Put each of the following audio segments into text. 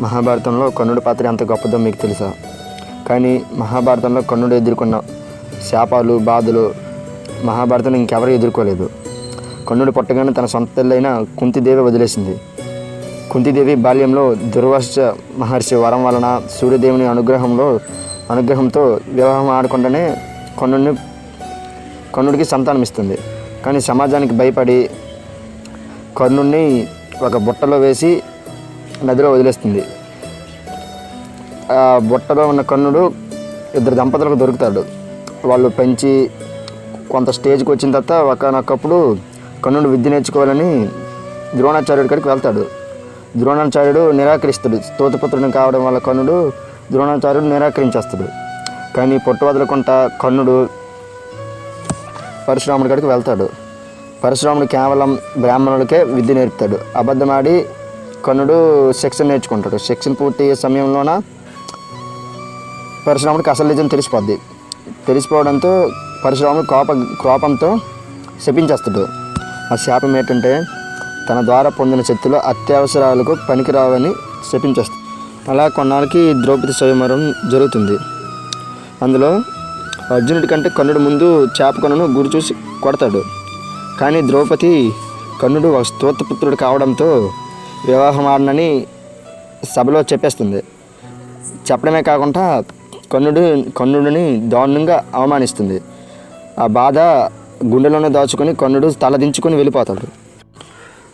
మహాభారతంలో కర్ణుడి పాత్ర ఎంత గొప్పదో మీకు తెలుసా? కానీ మహాభారతంలో కర్ణుడు ఎదుర్కొన్న శాపాలు బాధలు మహాభారతంలో ఇంకెవరూ ఎదుర్కోలేదు. కర్ణుడు పుట్టగానే తన సొంత తల్లైన కుంతిదేవి వదిలేసింది. కుంతిదేవి బాల్యంలో దుర్వాస మహర్షి వరం వలన సూర్యదేవుని అనుగ్రహంలో అనుగ్రహంతో వివాహం ఆడకుండానే కర్ణుడిని కర్ణుడికి సంతానం ఇస్తుంది. కానీ సమాజానికి భయపడి కర్ణుడిని ఒక బుట్టలో వేసి నదిలో వదిలేస్తుంది. ఆ బుట్టలో ఉన్న కన్నుడు ఇద్దరు దంపతులకు దొరుకుతాడు. వాళ్ళు పెంచి కొంత స్టేజ్కి వచ్చిన తర్వాత ఒకనొకప్పుడు కన్నుడు విద్య నేర్చుకోవాలని ద్రోణాచార్యుడి కాడికి వెళ్తాడు. ద్రోణాచార్యుడు నిరాకరిస్తాడు. స్తోతపుత్రుని కావడం వల్ల కన్నుడు ద్రోణాచార్యుడు నిరాకరించేస్తాడు. కానీ పొట్టు వదలకుండా కన్నుడు పరశురాముడి కాడికి వెళ్తాడు. పరశురాముడు కేవలం బ్రాహ్మణులకే విద్య నేర్పుతాడు. అబద్ధమాడి కర్ణుడు శిక్షణ నేర్చుకుంటాడు. శిక్షణ పూర్తి సమయంలోన? పరశురాముడికి అసలు నిజం తెలిసిపోద్ది. తెలిసిపోవడంతో పరశురాముడు కోప కోపంతో శపించేస్తాడు. ఆ శాపం ఏంటంటే తన ద్వారా పొందిన శక్తులు అత్యవసరాలకు పనికిరావని శపించేస్తాడు అలా కొన్నాళ్ళకి ద్రౌపది స్వయంవరం జరుగుతుంది. అందులో అర్జునుడి కంటే కన్నుడు ముందు చేప కన్నును గురి చూసి కొడతాడు. కానీ ద్రౌపది కన్నుడు స్తోత్రపుత్రుడు కావడంతో వివాహం ఆడనని సభలో చెప్పేస్తుంది. చెప్పడమే కాకుండా కన్నుడు కన్నుడిని దారుణంగా అవమానిస్తుంది. ఆ బాధ గుండెలోనే దాచుకొని కన్నుడు తలదించుకొని వెళ్ళిపోతాడు.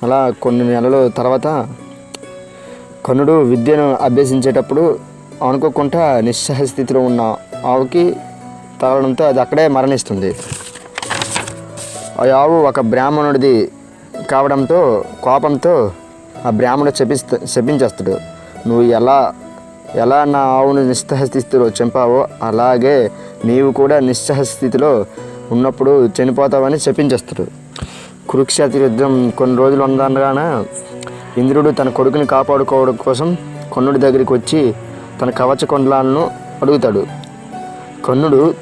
అలా కొన్ని నెలల తర్వాత కర్ణుడు విద్యను అభ్యసించేటప్పుడు అనుకోకుండా నిస్సహ స్థితిలో ఉన్న ఆవుకి తగలడంతో అది అక్కడే మరణిస్తుంది. ఆ ఆవు ఒక బ్రాహ్మణుడిది కావడంతో కోపంతో ఆ బ్రాహ్మణుడు శపిస్త శపించేస్తాడు. నువ్వు ఎలా ఎలా నా ఆవును నిస్సహ స్థితిలో చంపావో అలాగే నీవు కూడా నిస్సహ స్థితిలో ఉన్నప్పుడు చనిపోతావని శపించేస్తాడు. కురుక్షేత్ర యుద్ధం కొన్ని రోజులు ఉండగానే ఇంద్రుడు తన కొడుకుని కాపాడుకోవడం కోసం కన్నుడి దగ్గరికి వచ్చి తన కవచ కొండలాలను అడుగుతాడు. కన్నుడు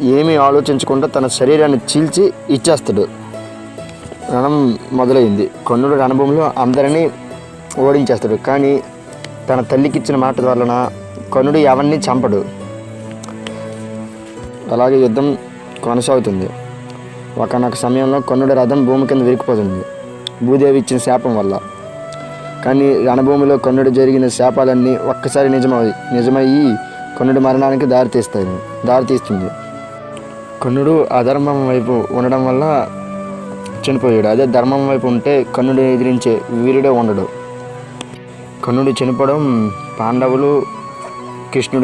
ఏమీ ఆలోచించకుండా తన శరీరాన్ని చీల్చి ఇచ్చేస్తాడు. రణం మొదలైంది. కన్నుడు రణభూమిలో అందరినీ ఓడించేస్తాడు. కానీ తన తల్లికి ఇచ్చిన మాట వలన కనుడు ఎవరిని చంపడు. అలాగే యుద్ధం కొనసాగుతుంది. ఒకనొక సమయంలో కన్నుడి రథం భూమి కింద విరిగిపోతుంది. భూదేవి ఇచ్చిన శాపం వల్ల. కానీ రణభూమిలో కన్నుడు జరిగిన శాపాలన్నీ ఒక్కసారి నిజమై నిజమయ్యి కన్నుడి మరణానికి దారితీస్తాయి దారితీస్తుంది కన్నుడు అధర్మం వైపు ఉండడం వల్ల చనిపోయాడు. అదే ధర్మం వైపు ఉంటే కన్నుడు ఎదిరించే వీరుడే ఉండడు. కర్ణుడు చనిపోవడం పాండవులు కృష్ణుడు